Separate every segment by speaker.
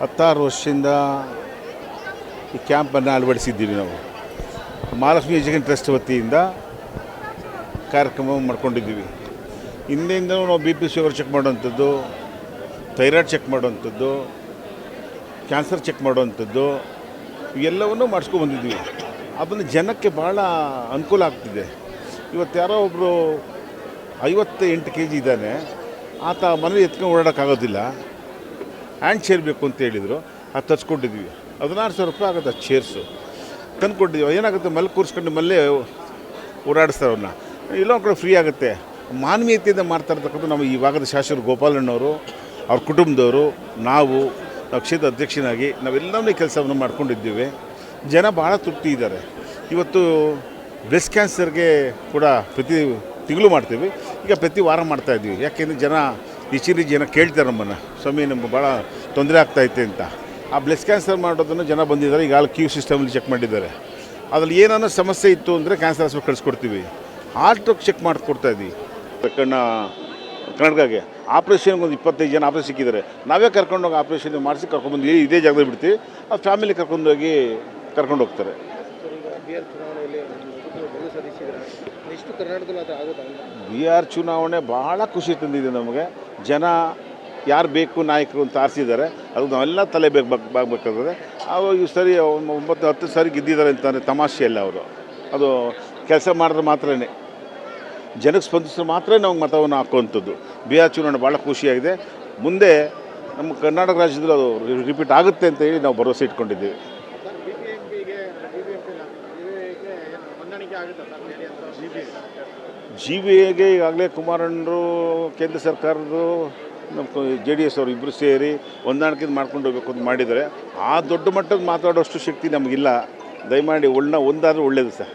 Speaker 1: ಹತ್ತಾರು ವರ್ಷದಿಂದ ಈ ಕ್ಯಾಂಪನ್ನು ಅಳವಡಿಸಿದ್ದೀವಿ ನಾವು. ಮಹಾಲಕ್ಷ್ಮಿ ಎಜುಕೇಷನ್ ಟ್ರಸ್ಟ್ ವತಿಯಿಂದ ಕಾರ್ಯಕ್ರಮ ಮಾಡ್ಕೊಂಡಿದ್ದೀವಿ. ಹಿಂದೆಯಿಂದ ನಾವು ಬಿ ಪಿ ಶುಗರ್ ಚೆಕ್ ಮಾಡುವಂಥದ್ದು ಥೈರಾಯ್ಡ್ ಚೆಕ್ ಮಾಡುವಂಥದ್ದು ಕ್ಯಾನ್ಸರ್ ಚೆಕ್ ಮಾಡುವಂಥದ್ದು, ಇವೆಲ್ಲವನ್ನೂ ಮಾಡಿಸ್ಕೊಂಡು ಬಂದಿದ್ದೀವಿ. ಅದನ್ನು ಜನಕ್ಕೆ ಭಾಳ ಅನುಕೂಲ ಆಗ್ತಿದೆ. ಇವತ್ತು ಯಾರೋ ಒಬ್ಬರು ಐವತ್ತು ಎಂಟು ಕೆ ಜಿ ಇದ್ದಾನೆ, ಆತ ಮನೇಲಿ ಎತ್ಕೊಂಡು ಓಡಾಡೋಕ್ಕಾಗೋದಿಲ್ಲ. ಹ್ಯಾಂಡ್ ಚೇರ್ ಬೇಕು ಅಂತ ಹೇಳಿದರು. ಅದು ತರಿಸ್ಕೊಂಡಿದ್ವಿ. ಹದಿನಾರು ಸಾವಿರ ರೂಪಾಯಿ ಆಗುತ್ತೆ ಆ ಚೇರ್ಸು. ತಂದ್ಕೊಟ್ಟಿದ್ದೀವಿ ಏನಾಗುತ್ತೆ? ಮಲ್ಲಿ ಕೂರಿಸ್ಕೊಂಡು ಮಲ್ಲೇ ಓಡಾಡಿಸ್ತಾರೆ ಅವ್ರನ್ನ. ಎಲ್ಲೋ ಒಂದು ಕಡೆ ಫ್ರೀ ಆಗುತ್ತೆ. ಮಾನವೀಯತೆಯಿಂದ ಮಾಡ್ತಾ ಇರ್ತಕ್ಕಂಥ ನಮ್ಮ ಈ ಭಾಗದ ಶಾಸಕರು ಗೋಪಾಲಣ್ಣವರು, ಅವ್ರ ಕುಟುಂಬದವರು, ನಾವು ನಾವು ಕ್ಷೇತ್ರ ಅಧ್ಯಕ್ಷನಾಗಿ ನಾವೆಲ್ಲವನ್ನೂ ಕೆಲಸವನ್ನು ಮಾಡ್ಕೊಂಡಿದ್ದೀವಿ. ಜನ ಭಾಳ ತೃಪ್ತಿ ಇದ್ದಾರೆ. ಇವತ್ತು ಬ್ರೆಸ್ಟ್ ಕ್ಯಾನ್ಸರ್ಗೆ ಕೂಡ ಪ್ರತಿ ತಿಂಗಳು ಮಾಡ್ತೀವಿ. ಈಗ ಪ್ರತಿ ವಾರ ಮಾಡ್ತಾ ಇದ್ದೀವಿ. ಯಾಕೆಂದರೆ ಜನ ಹೆಚ್ಚಿನ ಜನ ಕೇಳ್ತಾರೆ ನಮ್ಮನ್ನು, ಸ್ವಾಮಿ, ನಮ್ಗೆ ಭಾಳ ತೊಂದರೆ ಆಗ್ತಾಯಿತ್ತು ಅಂತ. ಆ ಬ್ಲೆಸ್ ಕ್ಯಾನ್ಸರ್ ಮಾಡೋದನ್ನು ಜನ ಬಂದಿದ್ದಾರೆ, ಈಗ ಆಲ್ ಕ್ಯೂ ಸಿಸ್ಟಮಲ್ಲಿ ಚೆಕ್ ಮಾಡಿದ್ದಾರೆ. ಅದ್ರಲ್ಲಿ ಏನಾದ್ರು ಸಮಸ್ಯೆ ಇತ್ತು ಅಂದರೆ ಕ್ಯಾನ್ಸರ್ ಆಸ್ಪತ್ರೆ ಕಳಿಸ್ಕೊಡ್ತೀವಿ. ಹಾರ್ಟ್ ಚೆಕ್ ಮಾಡಿಕೊಡ್ತಾ ಇದ್ದೀವಿ ಕಣ್ಣ ಕರ್ನಾಟಕಕ್ಕೆ ಆಪ್ರೇಷನ್ಗೆ ಒಂದು ಇಪ್ಪತ್ತೈದು ಜನ ಆಪ್ರೇಷನ್ ಸಿಕ್ಕಿದ್ದಾರೆ. ನಾವೇ ಕರ್ಕೊಂಡೋಗಿ ಆಪ್ರೇಷನ್ ಮಾಡಿಸಿ ಕರ್ಕೊಂಡ್ಬಂದು ಇದೇ ಜಾಗದಲ್ಲಿ ಬಿಡ್ತೀವಿ. ಆ ಫ್ಯಾಮಿಲಿ ಕರ್ಕೊಂಡೋಗಿ ಕರ್ಕೊಂಡು ಹೋಗ್ತಾರೆ
Speaker 2: ಬಿ ಆರ್
Speaker 1: ಚುನಾವಣೆ ಬಹಳ ಖುಷಿ ತಂದಿದೆ ನಮಗೆ. ಜನ ಯಾರು ಬೇಕು ನಾಯಕರು ಅಂತ ಆರಿಸಿದ್ದಾರೆ. ಅದು ನಾವೆಲ್ಲ ತಲೆ ಬೇಕು ಬಗ್ ಬಾಗಬೇಕಾದ್ರೆ ಅವು ಈ ಸರಿ ಒಂಬತ್ತು, ಹತ್ತು ಸಾರಿ ಗೆದ್ದಿದ್ದಾರೆ ಅಂತಂದರೆ ತಮಾಷೆಯಲ್ಲ ಅವರು. ಅದು ಕೆಲಸ ಮಾಡಿದ್ರೆ ಮಾತ್ರನೇ. ಜನಕ್ಕೆ ಸ್ಪಂದಿಸಿದ್ರೆ ಮಾತ್ರ ನಾವು ಮತವನ್ನು ಹಾಕುವಂಥದ್ದು. ಬಿ ಆರ್ ಚುನಾವಣೆ ಭಾಳ ಖುಷಿಯಾಗಿದೆ. ಮುಂದೆ ನಮ್ಮ ಕರ್ನಾಟಕ ರಾಜ್ಯದಲ್ಲಿ ಅದು ರಿಪೀಟ್ ಆಗುತ್ತೆ ಅಂತ ಹೇಳಿ ನಾವು ಭರವಸೆ ಇಟ್ಕೊಂಡಿದ್ದೀವಿ
Speaker 2: ಸರ್ ಬಿ ಬಿ ಎಂ ಪಿಗೆ ಬಿ ಬಿ ಎಂ ಪಿ ಹೊಂದಾಣಿಕೆ ಆಗುತ್ತಾ ಸರ್ ಬೇರೆ ಅಂತ ಬಿ ಬಿ
Speaker 1: ಜಿ ಬಿ ಎಗೆ ಈಗಾಗಲೇ ಕುಮಾರಣ್ಣರು ಕೇಂದ್ರ ಸರ್ಕಾರದ್ದು ನಮ್ಮ ಜೆ ಡಿ ಎಸ್ ಅವರು ಇಬ್ಬರು ಸೇರಿ ಹೊಂದಾಣಿಕೆ ಮಾಡ್ಕೊಂಡು ಹೋಗ್ಬೇಕು ಅಂತ ಮಾಡಿದರೆ ಆ ದೊಡ್ಡ ಮಟ್ಟದ ಮಾತಾಡೋಷ್ಟು ಶಕ್ತಿ ನಮಗಿಲ್ಲ. ದಯಮಾಡಿ ಒಳ್ಳೆ ಒಂದಾದರೂ ಒಳ್ಳೆಯದು ಸರ್.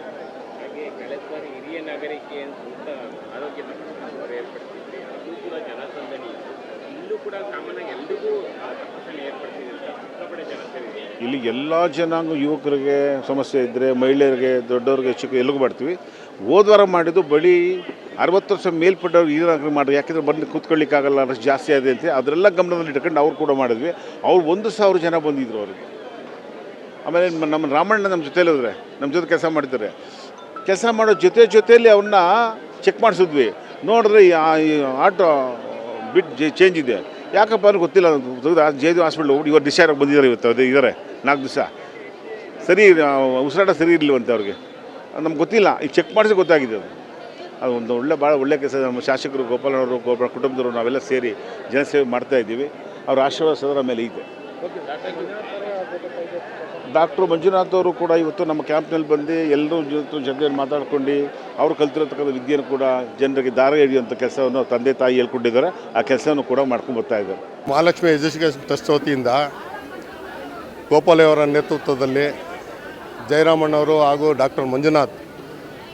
Speaker 3: ಇಲ್ಲಿ
Speaker 1: ಎಲ್ಲ ಜನಾಂಗ ಯುವಕರಿಗೆ ಸಮಸ್ಯೆ ಇದ್ದರೆ ಮಹಿಳೆಯರಿಗೆ ದೊಡ್ಡವ್ರಿಗೆ ಚಿಕ್ಕ ಎಲ್ಲಿಗೂ ಮಾಡ್ತೀವಿ. ಹೋದ ವಾರ ಮಾಡಿದ್ದು ಬಳಿ ಅರವತ್ತು ವರ್ಷ ಮೇಲ್ಪಟ್ಟವ್ರು ನಗರ ಮಾಡಿದ್ರು. ಯಾಕೆಂದರೆ ಬಂದು ಕೂತ್ಕೊಳ್ಳಿಕ್ಕಾಗಲ್ಲ, ಅಷ್ಟು ಜಾಸ್ತಿ ಆಗಿದೆ ಅಂತ ಅದರೆಲ್ಲ ಗಮನದಲ್ಲಿ ಇಟ್ಕೊಂಡು ಅವ್ರು ಕೂಡ ಮಾಡಿದ್ವಿ. ಅವ್ರು ಒಂದು ಸಾವಿರ ಜನ ಬಂದಿದ್ರು ಅವರಿಗೆ. ಆಮೇಲೆ ನಮ್ಮ ರಾಮಣ್ಣ ನಮ್ಮ ಜೊತೆಲಿ ಹೋದ್ರೆ, ನಮ್ಮ ಜೊತೆ ಕೆಲಸ ಮಾಡಿದ್ದಾರೆ ಕೆಲಸ ಮಾಡೋ ಜೊತೆ ಜೊತೆಯಲ್ಲಿ ಅವ್ರನ್ನ ಚೆಕ್ ಮಾಡಿಸಿದ್ವಿ. ನೋಡಿದ್ರೆ ಈ ಆಟೋ ಬಿಟ್ ಚೇಂಜ್ ಇದೆ. ಯಾಕಪ್ಪ ಅಂದ್ರೆ ಗೊತ್ತಿಲ್ಲ ಜೆ ದಿ ಹಾಸ್ಪಿಟ್ಲ್ ಇವರು ಡಿಸ್ಚಾರ್ಜ್ ಬಂದಿದ್ದಾರೆ ಇವತ್ತು. ಅದೇ ಇದ್ದಾರೆ. ನಾಲ್ಕು ದಿವಸ. ಸರಿ ಉಸಿರಾಟ ಸರಿ ಇರಲಿವಂತೆ ಅವ್ರಿಗೆ. ನಮ್ಗೆ ಗೊತ್ತಿಲ್ಲ. ಈಗ ಚೆಕ್ ಮಾಡಿಸಿ ಗೊತ್ತಾಗಿದೆ ಅದು. ಅದು ಒಂದು ಒಳ್ಳೆ, ಭಾಳ ಒಳ್ಳೆ ಕೆಲಸ ನಮ್ಮ ಶಾಸಕರು ಗೋಪಾಲನವರು ಗೋಪಾಲ ಕುಟುಂಬದವರು, ನಾವೆಲ್ಲ ಸೇರಿ ಜನಸೇವೆ ಮಾಡ್ತಾ ಇದ್ದೀವಿ. ಅವ್ರ ಆಶೀರ್ವಾದ ಸದರ ಮೇಲೆ ಇದೆ. ಡಾಕ್ಟ್ರು ಮಂಜುನಾಥ್ ಅವರು ಕೂಡ ಇವತ್ತು ನಮ್ಮ ಕ್ಯಾಂಪ್ನಲ್ಲಿ ಬಂದು ಎಲ್ಲರೂ ಜೊತೆ ಜೊತೆಯಲ್ಲಿ ಮಾತಾಡ್ಕೊಂಡು ಅವರು ಕಲ್ತಿರತಕ್ಕಂಥ ವಿದ್ಯೆಯನ್ನು ಕೂಡ ಜನರಿಗೆ ದಾರ ಹಿಡಿಯುವಂಥ ಕೆಲಸವನ್ನು ತಂದೆ, ತಾಯಿ ಹೇಳ್ಕೊಂಡಿದ್ದಾರೆ. ಆ ಕೆಲಸವನ್ನು ಕೂಡ ಮಾಡ್ಕೊಂಡು ಬರ್ತಾ ಇದ್ದಾರೆ.
Speaker 4: ಮಹಾಲಕ್ಷ್ಮಿ ಎಜುಕೇಷನ್ ಟ್ರಸ್ಟ್ ವತಿಯಿಂದ ಗೋಪಾಲಯ್ಯವರ ನೇತೃತ್ವದಲ್ಲಿ ಜಯರಾಮಣ್ಣವರು ಹಾಗೂ ಡಾಕ್ಟರ್ ಮಂಜುನಾಥ್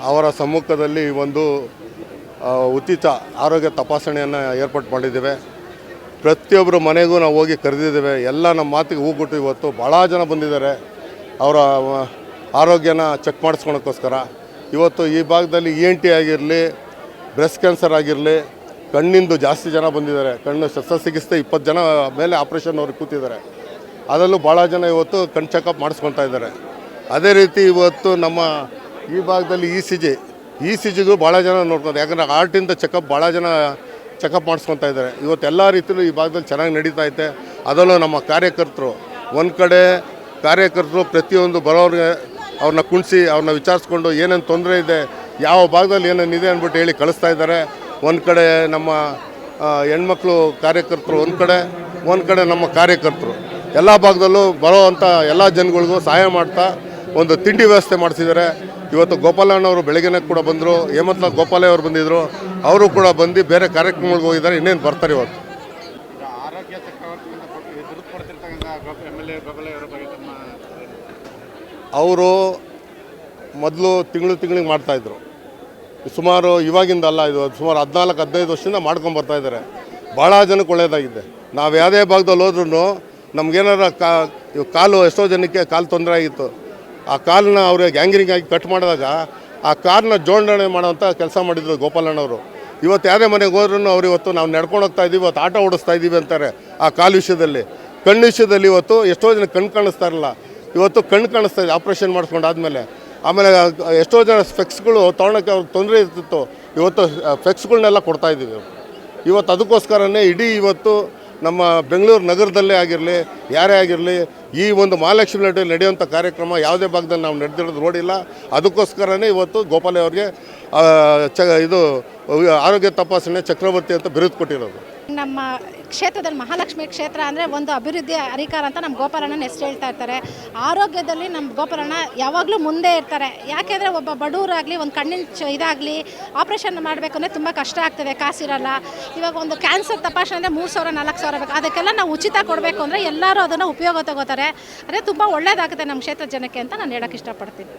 Speaker 4: ಅವರ ಸಮ್ಮುಖದಲ್ಲಿ ಒಂದು ಉಚಿತ ಆರೋಗ್ಯ ತಪಾಸಣೆಯನ್ನು ಏರ್ಪಾಟ್ ಮಾಡಿದ್ದೇವೆ. ಪ್ರತಿಯೊಬ್ಬರು ಮನೆಗೂ ನಾವು ಹೋಗಿ ಕರೆದಿದ್ದೇವೆ. ಎಲ್ಲ ನಮ್ಮ ಮಾತಿಗೆ ಹೋಗ್ಬಿಟ್ಟು ಇವತ್ತು ಭಾಳ ಜನ ಬಂದಿದ್ದಾರೆ. ಅವರ ಆರೋಗ್ಯನ ಚೆಕ್ ಮಾಡಿಸ್ಕೊಳಕ್ಕೋಸ್ಕರ. ಇವತ್ತು ಈ ಭಾಗದಲ್ಲಿ ಇ ಎನ್ ಟಿ ಆಗಿರಲಿ, ಬ್ರೆಸ್ಟ್ ಕ್ಯಾನ್ಸರ್ ಆಗಿರಲಿ, ಕಣ್ಣಿಂದು ಜಾಸ್ತಿ ಜನ ಬಂದಿದ್ದಾರೆ. ಕಣ್ಣು ಶಸ್ತ್ರಚಿಕಿತ್ಸೆ ಇಪ್ಪತ್ತು ಜನ ಮೇಲೆ ಆಪ್ರೇಷನ್ ಅವ್ರಿಗೆ ಕೂತಿದ್ದಾರೆ. ಅದರಲ್ಲೂ ಭಾಳ ಜನ ಇವತ್ತು ಕಣ್ಣು ಚೆಕಪ್ ಮಾಡಿಸ್ಕೊತಾ ಇದ್ದಾರೆ. ಅದೇ ರೀತಿ ಇವತ್ತು ನಮ್ಮ ಈ ಭಾಗದಲ್ಲಿ E C G, E C ಜಿಗೂ ಭಾಳ ಜನ ನೋಡ್ತಾರೆ ಯಾಕಂದರೆ ಆರ್ಟಿಂದ ಚೆಕಪ್ ಭಾಳ ಜನ ಚೆಕಪ್ ಮಾಡಿಸ್ಕೊತಾ ಇದ್ದಾರೆ. ಇವತ್ತು ಎಲ್ಲ ರೀತಿಯಲ್ಲೂ ಈ ಭಾಗದಲ್ಲಿ ಚೆನ್ನಾಗಿ ನಡೀತಾ ಐತೆ. ಅದರಲ್ಲೂ ನಮ್ಮ ಕಾರ್ಯಕರ್ತರು, ಒಂದು ಕಡೆ ಕಾರ್ಯಕರ್ತರು ಪ್ರತಿಯೊಂದು ಬರೋರಿಗೆ ಅವ್ರನ್ನ ಕುಣಿಸಿ ಅವ್ರನ್ನ ವಿಚಾರಿಸ್ಕೊಂಡು ಏನೇನು ತೊಂದರೆ ಇದೆ, ಯಾವ ಭಾಗದಲ್ಲಿ ಏನೇನಿದೆ ಅಂದ್ಬಿಟ್ಟು ಹೇಳಿ ಕಳಿಸ್ತಾ ಇದ್ದಾರೆ. ಒಂದು ಕಡೆ ನಮ್ಮ ಹೆಣ್ಮಕ್ಳು ಕಾರ್ಯಕರ್ತರು ಒಂದು ಕಡೆ ಒಂದು ಕಡೆ ನಮ್ಮ ಕಾರ್ಯಕರ್ತರು. ಎಲ್ಲ ಭಾಗದಲ್ಲೂ ಬರೋವಂಥ ಎಲ್ಲ ಜನಗಳಿಗೂ ಸಹಾಯ ಮಾಡ್ತಾ ಒಂದು ತಿಂಡಿ ವ್ಯವಸ್ಥೆ ಮಾಡಿಸಿದ್ದಾರೆ. ಇವತ್ತು ಗೋಪಾಲಣ್ಣವರು ಬೆಳಗ್ಗೆನೇ ಕೂಡ ಬಂದರು. ಹೇಮಂತ ಗೋಪಾಲಯ್ಯ ಅವರು ಬಂದಿದ್ದರು ಅವರು ಕೂಡ ಬಂದು ಬೇರೆ ಕಾರ್ಯಕ್ರಮಗಳಿಗೆ ಹೋಗಿದ್ದಾರೆ. ಇನ್ನೇನು ಬರ್ತಾರೆ ಇವತ್ತು
Speaker 2: ಅವರ
Speaker 4: ಮೊದಲು ತಿಂಗಳು ತಿಂಗಳಿಗೆ ಮಾಡ್ತಾಯಿದ್ರು ಸುಮಾರು ಇವಾಗಿಂದ ಅಲ್ಲ, ಇದು ಸುಮಾರು ಹದಿನಾಲ್ಕು, ಹದಿನೈದು ವರ್ಷದಿಂದ ಮಾಡ್ಕೊಂಡು ಬರ್ತಾ ಇದ್ದಾರೆ. ಭಾಳ ಜನಕ್ಕೆ ಒಳ್ಳೆಯದಾಗಿದೆ ನಾವು ಯಾವುದೇ ಭಾಗದಲ್ಲಿ ಹೋದ್ರೂ ನಮಗೇನಾರ ಕಾ ಕಾಲು ಎಷ್ಟೋ ಜನಕ್ಕೆ ಕಾಲು ತೊಂದರೆ ಆಗಿತ್ತು. ಆ ಕಾಲನ್ನ ಅವ್ರಿಗೆ ಗ್ಯಾಂಗ್ರಿಂಗ್ ಆಗಿ ಕಟ್ ಮಾಡಿದಾಗ ಆ ಕಾರ್ನ ಜೋಡಣೆ ಮಾಡೋವಂಥ ಕೆಲಸ ಮಾಡಿದ್ರು ಗೋಪಾಲಣ್ಣವರು. ಇವತ್ತು ಯಾರೇ ಮನೆಗೆ ಹೋದ್ರೂ ಅವ್ರು ಇವತ್ತು ನಾವು ನಡ್ಕೊಂಡು ಹೋಗ್ತಾ ಇದ್ದೀವಿ ಇವತ್ತು ಆಟ ಓಡಿಸ್ತಾ ಇದ್ದೀವಿ ಅಂತಾರೆ ಆ ಕಾಲು ವಿಷಯದಲ್ಲಿ. ಕಣ್ಣು ವಿಷಯದಲ್ಲಿ ಇವತ್ತು ಎಷ್ಟೋ ಜನ ಕಣ್ಣು ಕಾಣಿಸ್ತಾ ಇರಲ್ಲ. ಇವತ್ತು ಕಣ್ಣು ಕಾಣಿಸ್ತಾ ಇದೆ ಆಪ್ರೇಷನ್ ಮಾಡಿಸ್ಕೊಂಡಾದ್ಮೇಲೆ ಆಮೇಲೆ ಎಷ್ಟೋ ಜನ ಸ್ಪೆಕ್ಸ್ಗಳು ತೊಗೊಳಕ್ಕೆ ಅವ್ರಿಗೆ ತೊಂದರೆ ಇರ್ತಿತ್ತು. ಇವತ್ತು ಸ್ಪೆಕ್ಸ್ಗಳನ್ನೆಲ್ಲ ಕೊಡ್ತಾ ಇದ್ದೀವಿ ಇವತ್ತು ಅದಕ್ಕೋಸ್ಕರನೇ ಇಡೀ ಇವತ್ತು ನಮ್ಮ ಬೆಂಗಳೂರು ನಗರದಲ್ಲೇ ಆಗಿರಲಿ, ಯಾರೇ ಆಗಿರಲಿ ಈ ಒಂದು ಮಹಾಲಕ್ಷ್ಮಿ ನಡುವೆ ನಡೆಯುವಂಥ ಕಾರ್ಯಕ್ರಮ ಯಾವುದೇ ಭಾಗದಲ್ಲಿ ನಾವು ನಡೆದಿರೋದು ನೋಡಿಲ್ಲ. ಅದಕ್ಕೋಸ್ಕರನೇ ಇವತ್ತು ಗೋಪಾಲಯ್ಯ ಅವ್ರಿಗೆ ಚ, ಇದು, ಆರೋಗ್ಯ ತಪಾಸಣೆ ಚಕ್ರವರ್ತಿ ಅಂತ ಬಿರುದು ಕೊಟ್ಟಿರೋದು.
Speaker 5: ನಮ್ಮ ಕ್ಷೇತ್ರದಲ್ಲಿ ಮಹಾಲಕ್ಷ್ಮಿ ಕ್ಷೇತ್ರ ಅಂದರೆ ಒಂದು ಅಭಿವೃದ್ಧಿ ಅಧಿಕಾರ ಅಂತ ನಮ್ಮ ಗೋಪಾಲಣ್ಣನ ಹೆಸರು ಹೇಳ್ತಾ ಇರ್ತಾರೆ. ಆರೋಗ್ಯದಲ್ಲಿ ನಮ್ಮ ಗೋಪಾಲಣ್ಣ ಯಾವಾಗಲೂ ಮುಂದೆ ಇರ್ತಾರೆ. ಯಾಕೆಂದರೆ ಒಬ್ಬ ಬಡವರಾಗಲಿ, ಒಂದು ಕಣ್ಣಿನ ಚ ಇದಾಗಲಿ ಆಪ್ರೇಷನ್ ಅಂದರೆ ತುಂಬ ಕಷ್ಟ ಆಗ್ತದೆ, ಕಾಸಿರಲ್ಲ. ಇವಾಗ ಒಂದು ಕ್ಯಾನ್ಸರ್ ತಪಾಸಣೆ ಅಂದರೆ ಮೂರು ಸಾವಿರ, ನಾಲ್ಕು ಸಾವಿರ ಬೇಕು. ಅದಕ್ಕೆಲ್ಲ ನಾವು ಉಚಿತ ಕೊಡಬೇಕು ಅಂದರೆ ಎಲ್ಲರೂ ಅದನ್ನು ಉಪಯೋಗ ತಗೋತಾರೆ. ಅದೇ ತುಂಬ ಒಳ್ಳೆಯದಾಗುತ್ತೆ ನಮ್ಮ ಕ್ಷೇತ್ರದ ಜನಕ್ಕೆ ಅಂತ ನಾನು ಹೇಳೋಕ್ಕೆ ಇಷ್ಟಪಡ್ತೀನಿ.